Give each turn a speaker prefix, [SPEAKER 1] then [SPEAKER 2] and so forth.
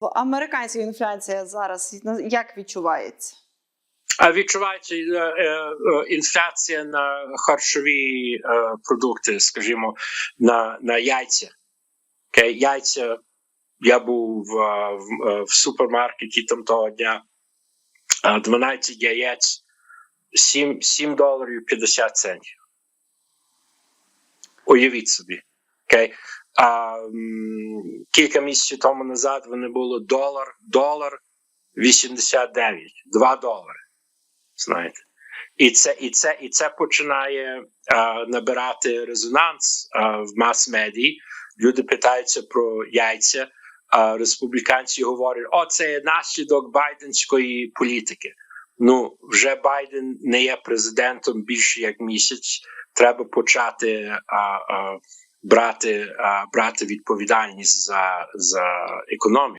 [SPEAKER 1] Американська інфляція зараз як відчувається?
[SPEAKER 2] Відчувається е, е, інфляція на харчові е, продукти, скажімо, на, на яйця. Яйця. Я був в, в, супермаркеті там того дня. е, 12 яєць, 7, 7 доларів 50 центів. Уявіть собі. Окей. А, кілька місяців тому назад вони було долар, долар 89, 2 долари. Знаєте. І це, і це, і це починає а, набирати резонанс а, в мас-медії. Люди питаються про яйця, а республіканці говорять: о, це є наслідок байденської політики. Ну, вже Байден не є президентом більше як місяць. Треба почати а, а, брати, брати відповідальність за, за економіку.